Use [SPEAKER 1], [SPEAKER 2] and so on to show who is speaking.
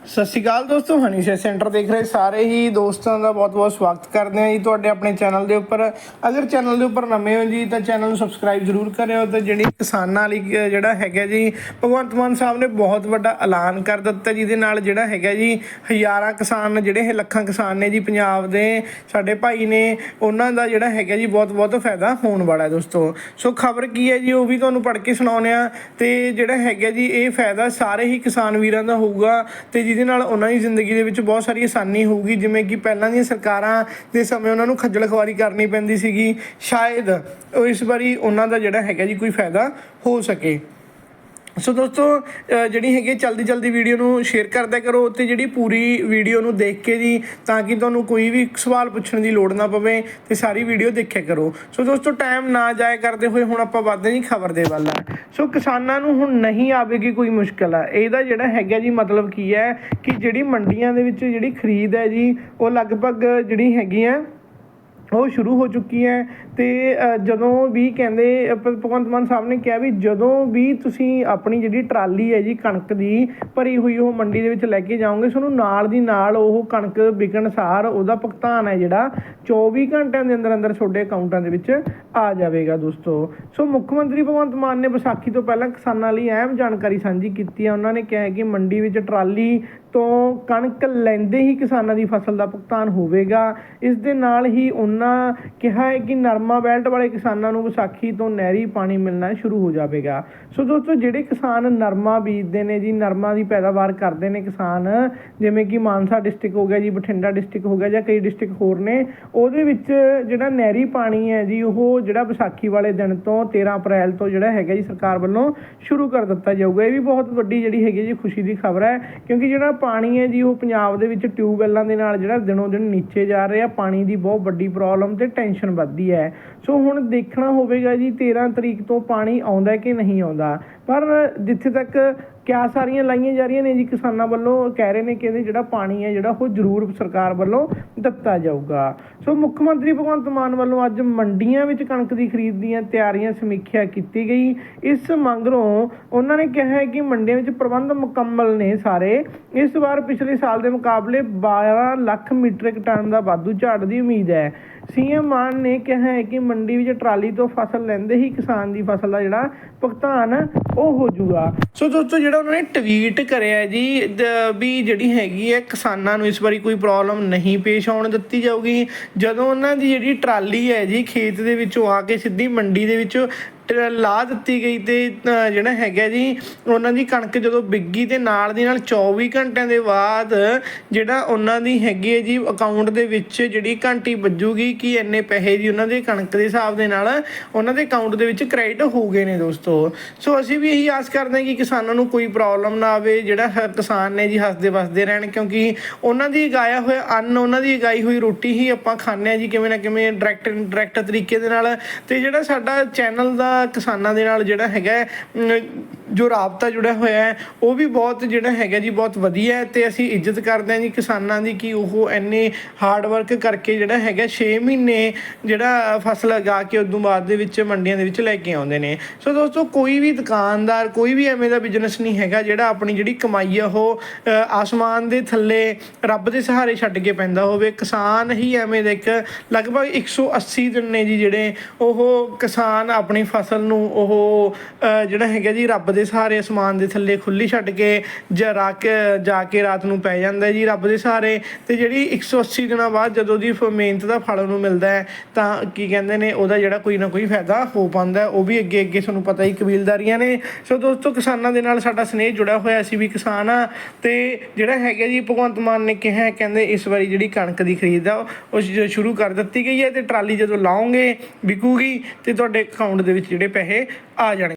[SPEAKER 1] ਸਤਿ ਸ਼੍ਰੀ ਅਕਾਲ ਦੋਸਤੋ ਹਨੀ ਸ਼ੇ ਸੈਂਟਰ ਦੇਖ ਰਹੇ ਸਾਰੇ ਹੀ। ਦੋਸਤਾਂ ਦਾ ਬਹੁਤ-ਬਹੁਤ ਸਵਾਗਤ ਕਰਦੇ ਹਾਂ ਜੀ ਤੁਹਾਡੇ ਆਪਣੇ ਚੈਨਲ ਦੇ ਉੱਪਰ। ਅਗਰ ਚੈਨਲ ਦੇ ਉੱਪਰ ਨਵੇਂ ਹੋ ਜੀ ਤਾਂ ਚੈਨਲ ਨੂੰ ਸਬਸਕ੍ਰਾਈਬ ਜ਼ਰੂਰ ਕਰਿਓ ਤੇ ਜਿਹੜੀ ਕਿਸਾਨਾਂ ਲਈ ਅਹ, ਜਿਹੜਾ ਹੈਗਾ ਜੀ ਭਗਵੰਤ ਮਾਨ ਸਾਹਿਬ ਨੇ ਬਹੁਤ ਵੱਡਾ ਐਲਾਨ ਕਰ ਦਿੱਤਾ ਜਿਹਦੇ ਨਾਲ ਜਿਹੜਾ ਹੈਗਾ ਜੀ ਹਜ਼ਾਰਾਂ ਕਿਸਾਨ ਜਿਹੜੇ ਲੱਖਾਂ ਕਿਸਾਨ ਨੇ ਜੀ ਪੰਜਾਬ ਦੇ ਸਾਡੇ ਭਾਈ ਨੇ ਉਹਨਾਂ ਦਾ ਜਿਹੜਾ ਹੈਗਾ ਜੀ ਬਹੁਤ-ਬਹੁਤ ਫਾਇਦਾ ਹੋਣ ਵਾਲਾ ਹੈ ਦੋਸਤੋ। ਸੋ ਖਬਰ ਕੀ ਹੈ ਜੀ ਉਹ ਵੀ ਤੁਹਾਨੂੰ ਪੜ੍ਹ ਕੇ ਸੁਣਾਉਂਦੇ ਆ ਤੇ ਜਿਹੜਾ ਹੈਗਾ ਜੀ ਇਹ ਫਾਇਦਾ ਸਾਰੇ ਹੀ ਕਿਸਾਨ ਵੀਰਾਂ ਦਾ ਹੋਊਗਾ ਤੇ ਜਿਹਦੇ ਨਾਲ ਉਹਨਾਂ ਦੀ ਜ਼ਿੰਦਗੀ ਦੇ ਵਿੱਚ ਬਹੁਤ ਸਾਰੀ ਆਸਾਨੀ ਹੋਊਗੀ। ਜਿਵੇਂ ਕਿ ਪਹਿਲਾਂ ਦੀਆਂ ਸਰਕਾਰਾਂ ਦੇ ਸਮੇਂ ਉਹਨਾਂ ਨੂੰ ਖੱਜਲ ਖਵਾਰੀ ਕਰਨੀ ਪੈਂਦੀ ਸੀਗੀ। ਸ਼ਾਇਦ ਉਹ ਇਸ ਵਾਰੀ ਉਹਨਾਂ ਦਾ ਜਿਹੜਾ ਹੈਗਾ ਜੀ ਕੋਈ ਫਾਇਦਾ ਹੋ ਸਕੇ। ਸੋ ਦੋਸਤੋ ਜਿਹੜੀ ਹੈਗੀ ਹੈ ਜਲਦੀ ਜਲਦੀ ਵੀਡੀਓ ਨੂੰ ਸ਼ੇਅਰ ਕਰਦਿਆ ਕਰੋ ਤੇ ਜਿਹੜੀ ਪੂਰੀ ਵੀਡੀਓ ਨੂੰ ਦੇਖ ਕੇ ਜੀ ਤਾਂ ਕਿ ਤੁਹਾਨੂੰ ਕੋਈ ਵੀ ਸਵਾਲ ਪੁੱਛਣ ਦੀ ਲੋੜ ਨਾ ਪਵੇ ਤੇ ਸਾਰੀ ਵੀਡੀਓ ਦੇਖਿਆ ਕਰੋ। ਸੋ ਦੋਸਤੋ ਟਾਈਮ ਨਾ ਜਾਇਆ ਕਰਦੇ ਹੋਏ ਹੁਣ ਆਪਾਂ ਵੱਧਦੇ ਜੀ ਖਬਰ ਦੇ ਵੱਲ। ਸੋ ਕਿਸਾਨਾਂ ਨੂੰ ਹੁਣ ਨਹੀਂ ਆਵੇਗੀ ਕੋਈ ਮੁਸ਼ਕਲ। ਆ ਇਹਦਾ ਜਿਹੜਾ ਹੈਗਾ ਜੀ ਮਤਲਬ ਕੀ ਹੈ ਕਿ ਜਿਹੜੀ ਮੰਡੀਆਂ ਦੇ ਵਿੱਚ ਜਿਹੜੀ ਖਰੀਦ ਹੈ ਜੀ, ਉਹ ਲਗਭਗ ਜਿਹੜੀ ਹੈਗੀ ਹੈ ਉਹ ਸ਼ੁਰੂ ਹੋ ਚੁੱਕੀ ਹੈ ਤੇ ਜਦੋਂ ਵੀ ਕਹਿੰਦੇ ਭਗਵੰਤ ਮਾਨ ਸਾਹਿਬ ਨੇ ਕਿਹਾ ਵੀ ਜਦੋਂ ਵੀ ਤੁਸੀਂ ਆਪਣੀ ਜਿਹੜੀ ਟਰਾਲੀ ਹੈ ਜੀ ਕਣਕ ਦੀ ਭਰੀ ਹੋਈ ਉਹ ਮੰਡੀ ਦੇ ਵਿੱਚ ਲੈ ਕੇ ਜਾਓਗੇ, ਤੁਹਾਨੂੰ ਨਾਲ ਦੀ ਨਾਲ ਉਹ ਕਣਕ ਵਿਕਣ ਸਾਰ ਉਹਦਾ ਭੁਗਤਾਨ ਹੈ ਜਿਹੜਾ 24 ਘੰਟਿਆਂ ਦੇ ਅੰਦਰ ਅੰਦਰ ਤੁਹਾਡੇ ਅਕਾਊਂਟਾਂ ਦੇ ਵਿੱਚ ਆ ਜਾਵੇਗਾ ਦੋਸਤੋ। ਸੋ ਮੁੱਖ ਮੰਤਰੀ ਭਗਵੰਤ ਮਾਨ ਨੇ ਵਿਸਾਖੀ ਤੋਂ ਪਹਿਲਾਂ ਕਿਸਾਨਾਂ ਲਈ ਅਹਿਮ ਜਾਣਕਾਰੀ ਸਾਂਝੀ ਕੀਤੀ ਹੈ ਉਹਨਾਂ ਨੇ ਕਿਹਾ ਹੈ ਕਿ ਮੰਡੀ ਵਿੱਚ ਟਰਾਲੀ ਤੋਂ ਕਣਕ ਲੈਂਦੇ ਹੀ ਕਿਸਾਨਾਂ ਦੀ ਫਸਲ ਦਾ ਭੁਗਤਾਨ ਹੋਵੇਗਾ। ਇਸ ਦੇ ਨਾਲ ਹੀ ਉਹਨਾਂ ਕਿਹਾ ਹੈ ਕਿ ਨਰਮਾ ਬੈਲਟ ਵਾਲੇ ਕਿਸਾਨਾਂ ਨੂੰ ਵਿਸਾਖੀ ਤੋਂ ਨਹਿਰੀ ਪਾਣੀ ਮਿਲਣਾ ਸ਼ੁਰੂ ਹੋ ਜਾਵੇਗਾ। ਸੋ ਦੋਸਤੋ, ਜਿਹੜੇ ਕਿਸਾਨ ਨਰਮਾ ਬੀਜਦੇ ਨੇ ਜੀ, ਨਰਮਾ ਦੀ ਪੈਦਾਵਾਰ ਕਰਦੇ ਨੇ ਕਿਸਾਨ, ਜਿਵੇਂ ਕਿ ਮਾਨਸਾ ਡਿਸਟ੍ਰਿਕਟ ਹੋ ਗਿਆ ਜੀ, ਬਠਿੰਡਾ ਡਿਸਟ੍ਰਿਕਟ ਹੋ ਗਿਆ ਜਾਂ ਕਈ ਡਿਸਟ੍ਰਿਕਟ ਹੋਰ ਨੇ, ਉਹਦੇ ਵਿੱਚ ਜਿਹੜਾ ਨਹਿਰੀ ਪਾਣੀ ਹੈ ਜੀ, ਉਹ ਜਿਹੜਾ ਵਿਸਾਖੀ ਵਾਲੇ ਦਿਨ ਤੋਂ 13 ਅਪ੍ਰੈਲ ਤੋਂ ਜਿਹੜਾ ਹੈਗਾ ਜੀ ਸਰਕਾਰ ਵੱਲੋਂ ਸ਼ੁਰੂ ਕਰ ਦਿੱਤਾ ਜਾਊਗਾ। ਇਹ ਵੀ ਬਹੁਤ ਵੱਡੀ ਜਿਹੜੀ ਹੈਗੀ ਜੀ ਖੁਸ਼ੀ ਦੀ ਖਬਰ ਹੈ, ਕਿਉਂਕਿ ਜਿਹੜਾ ਪਾਣੀ ਹੈ ਜੀ ਉਹ ਪੰਜਾਬ ਦੇ ਵਿੱਚ ਟਿਊਬਵੈੱਲਾਂ ਦੇ ਨਾਲ ਜਿਹੜਾ ਦਿਨੋਂ ਦਿਨ ਨੀਚੇ ਜਾ ਰਿਹਾ, ਪਾਣੀ ਦੀ ਬਹੁਤ ਵੱਡੀ ਪ੍ਰੋਬਲਮ ਤੇ ਟੈਨਸ਼ਨ ਵੱਧਦੀ ਹੈ। ਸੋ ਹੁਣ ਦੇਖਣਾ ਹੋਵੇਗਾ ਜੀ 13 ਤਰੀਕ ਤੋਂ ਪਾਣੀ ਆਉਂਦਾ ਕਿ ਨਹੀਂ ਆਉਂਦਾ। ਪਰ ਜਿੱਥੇ ਤੱਕ ਕਿਆ ਸਾਰੀਆਂ ਲਾਈਆਂ ਜਾ ਰਹੀਆਂ ਨੇ ਜੀ ਕਿਸਾਨਾਂ ਵੱਲੋਂ, ਕਹਿ ਰਹੇ ਨੇ ਕਿ ਇਹਦੇ ਜਿਹੜਾ ਪਾਣੀ ਹੈ ਜਿਹੜਾ ਉਹ ਜ਼ਰੂਰ ਸਰਕਾਰ ਵੱਲੋਂ ਦਿੱਤਾ ਜਾਊਗਾ। ਸੋ ਮੁੱਖ ਮੰਤਰੀ ਭਗਵੰਤ ਮਾਨ ਵੱਲੋਂ ਅੱਜ ਮੰਡੀਆਂ ਵਿੱਚ ਕਣਕ ਦੀ ਖਰੀਦ ਦੀਆਂ ਤਿਆਰੀਆਂ ਸਮੀਖਿਆ ਕੀਤੀ ਗਈ। ਇਸ ਮੰਗਰੋਂ ਉਹਨਾਂ ਨੇ ਕਿਹਾ ਹੈ ਕਿ ਮੰਡੀਆਂ ਵਿੱਚ ਪ੍ਰਬੰਧ ਮੁਕੰਮਲ ਨੇ ਸਾਰੇ। ਇਸ ਵਾਰ ਪਿਛਲੇ ਸਾਲ ਦੇ ਮੁਕਾਬਲੇ 12 ਲੱਖ ਮੀਟ੍ਰਿਕ ਟਨ ਦਾ ਵਾਧੂ ਝਾੜ ਦੀ ਉਮੀਦ ਹੈ। ਸੀਐਮ ਮਾਨ ਨੇ ਕਿਹਾ ਹੈ ਕਿ ਮੰਡੀ ਵਿੱਚ ਟਰਾਲੀ ਤੋਂ ਫਸਲ ਲੈਂਦੇ ਹੀ ਕਿਸਾਨ ਦੀ ਫਸਲ ਦਾ ਜਿਹੜਾ ਭੁਗਤਾਨ ਉਹ ਹੋ ਜਾਊਗਾ। ਸੋ ਦੋਸਤੋ, ਜਿਹੜਾ ਉਹਨਾਂ ਨੇ ਟਵੀਟ ਕਰਿਆ ਜੀ ਵੀ ਜਿਹੜੀ ਹੈਗੀ ਹੈ, ਕਿਸਾਨਾਂ ਨੂੰ ਇਸ ਵਾਰੀ ਕੋਈ ਪ੍ਰੋਬਲਮ ਨਹੀਂ ਪੇਸ਼ ਆਉਣ ਦਿੱਤੀ ਜਾਊਗੀ। ਜਦੋਂ ਉਹਨਾਂ ਦੀ ਜਿਹੜੀ ਟਰਾਲੀ ਹੈ ਜੀ, ਖੇਤ ਦੇ ਵਿੱਚੋਂ ਆ ਕੇ ਸਿੱਧੀ ਮੰਡੀ ਦੇ ਵਿੱਚ ਲਾ ਦਿੱਤੀ ਗਈ ਤੇ ਜਿਹੜਾ ਹੈਗਾ ਜੀ, ਉਹਨਾਂ ਦੀ ਕਣਕ ਜਦੋਂ ਬਿੱਗੀ ਤੇ ਨਾਲ ਦੀ ਨਾਲ 24 ਘੰਟਿਆਂ ਦੇ ਬਾਅਦ ਜਿਹੜਾ ਉਹਨਾਂ ਦੀ ਹੈਗੀ ਹੈ ਜੀ ਅਕਾਊਂਟ ਦੇ ਵਿੱਚ ਜਿਹੜੀ ਘੰਟੀ ਵੱਜੂਗੀ ਕਿ ਇੰਨੇ ਪੈਸੇ ਜੀ ਉਹਨਾਂ ਦੇ ਕਣਕ ਦੇ ਹਿਸਾਬ ਦੇ ਨਾਲ ਉਹਨਾਂ ਦੇ ਅਕਾਊਂਟ ਦੇ ਵਿੱਚ ਕ੍ਰੈਡਿਟ ਹੋ ਗਏ ਨੇ ਦੋਸਤੋ। ਸੋ ਅਸੀਂ ਵੀ ਇਹੀ ਆਸ ਕਰਦੇ ਹਾਂ ਕਿ ਕਿਸਾਨਾਂ ਨੂੰ ਕੋਈ ਪ੍ਰੋਬਲਮ ਨਾ ਆਵੇ, ਜਿਹੜਾ ਹ- ਕਿਸਾਨ ਨੇ ਜੀ ਹੱਸਦੇ ਵਸਦੇ ਰਹਿਣ ਕਿਉਂਕਿ ਉਹਨਾਂ ਦੀ ਗਾਇਆ ਹੋਇਆ ਅੰਨ, ਉਹਨਾਂ ਦੀ ਗਾਈ ਹੋਈ ਰੋਟੀ ਹੀ ਆਪਾਂ ਖਾਂਦੇ ਆ ਜੀ ਕਿਵੇਂ ਨਾ ਕਿਵੇਂ ਡਾਇਰੈਕਟ ਡਾਇਰੈਕਟ ਤਰੀਕੇ ਦੇ ਨਾਲ। ਤੇ ਜਿਹੜਾ ਸਾਡਾ ਚੈਨਲ ਦਾ ਕਿਸਾਨਾਂ ਦੇ ਨਾਲ ਜਿਹੜਾ ਹੈਗਾ ਹੈ, ਜੋ ਰਾਬਤਾ ਜੁੜਿਆ ਹੋਇਆ ਹੈ, ਉਹ ਵੀ ਬਹੁਤ ਜਿਹੜਾ ਹੈਗਾ ਜੀ, ਬਹੁਤ ਵਧੀਆ ਹੈ ਤੇ ਅਸੀਂ ਇੱਜ਼ਤ ਕਰਦੇ ਹਾਂ ਜੀ ਕਿਸਾਨਾਂ ਦੀ ਕਿ ਉਹ ਇੰਨੇ ਹਾਰਡ ਵਰਕ ਕਰਕੇ ਜਿਹੜਾ ਹੈਗਾ 6 ਮਹੀਨੇ ਜਿਹੜਾ ਫਸਲ ਲਗਾ ਕੇ ਉਦੋਂ ਬਾਅਦ ਦੇ ਵਿੱਚ ਮੰਡੀਆਂ ਦੇ ਵਿੱਚ ਲੈ ਕੇ ਆਉਂਦੇ ਨੇ। ਸੋ ਦੋਸਤੋ, ਕੋਈ ਵੀ ਦੁਕਾਨਦਾਰ, ਕੋਈ ਵੀ ਐਵੇਂ ਦਾ ਬਿਜ਼ਨਸ ਨਹੀਂ ਹੈਗਾ ਜਿਹੜਾ ਆਪਣੀ ਜਿਹੜੀ ਕਮਾਈ ਆ ਉਹ ਆਸਮਾਨ ਦੇ ਥੱਲੇ ਰੱਬ ਦੇ ਸਹਾਰੇ ਛੱਡ ਕੇ ਪੈਂਦਾ ਹੋਵੇ। ਕਿਸਾਨ ਹੀ ਐਵੇਂ ਦਾ ਇੱਕ ਲਗਭਗ 180 ਦਿਨ ਨੇ ਜੀ ਜਿਹੜੇ ਉਹ ਕਿਸਾਨ ਆਪਣੀ ਫਸਲ ਨੂੰ ਉਹ ਜਿਹੜਾ ਹੈਗਾ ਜੀ ਰੱਬ ਦੇ ਸਹਾਰੇ ਅਸਮਾਨ ਦੇ ਥੱਲੇ ਖੁੱਲੀ ਛੱਡ ਕੇ ਜਰਾ ਕੇ ਜਾ ਕੇ ਰਾਤ ਨੂੰ ਪੈ ਜਾਂਦਾ ਜੀ, ਰੱਬ ਦੇ ਸਹਾਰੇ ਤੇ ਜਿਹੜੀ 180 ਦਿਨਾਂ ਬਾਅਦ ਜਦੋਂ ਦੀ ਫ- ਮਿਹਨਤ ਦਾ ਫਲ ਉਹਨੂੰ ਮਿਲਦਾ ਹੈ, ਤਾਂ ਕੀ ਕਹਿੰਦੇ ਨੇ, ਉਹਦਾ ਜਿਹੜਾ ਕੋਈ ਨਾ ਕੋਈ ਫਾਇਦਾ ਹੋ ਪਾਉਂਦਾ ਉਹ ਵੀ ਅੱਗੇ ਅੱਗੇ ਤੁਹਾਨੂੰ ਪਤਾ ਹੀ ਕਬੀਲਦਾਰੀਆਂ ਨੇ। ਸੋ ਦੋਸਤੋ, ਕਿਸਾਨਾਂ ਦੇ ਨਾਲ ਸਾਡਾ ਸਨੇਹ ਜੁੜਿਆ ਹੋਇਆ ਅਸੀਂ ਵੀ ਕਿਸਾਨ ਆ ਤੇ ਜਿਹੜਾ ਹੈਗਾ ਜੀ, ਭਗਵੰਤ ਮਾਨ ਨੇ ਕਿਹਾ ਕਹਿੰਦੇ ਇਸ ਵਾਰੀ ਜਿਹੜੀ ਕਣਕ ਦੀ ਖਰੀਦ ਆ, ਉਹ ਸ਼ੁਰੂ ਕਰ ਦਿੱਤੀ ਗਈ ਹੈ ਤੇ ਟਰਾਲੀ ਜਦੋਂ ਲਾਉਂਗੇ ਵਿਕੂਗੀ ਤੇ ਤੁਹਾਡੇ ਅਕਾਊਂਟ ਦੇ ਵਿੱਚ ਜਿਹੜੇ ਪੈਸੇ ਆ ਜਾਣਗੇ।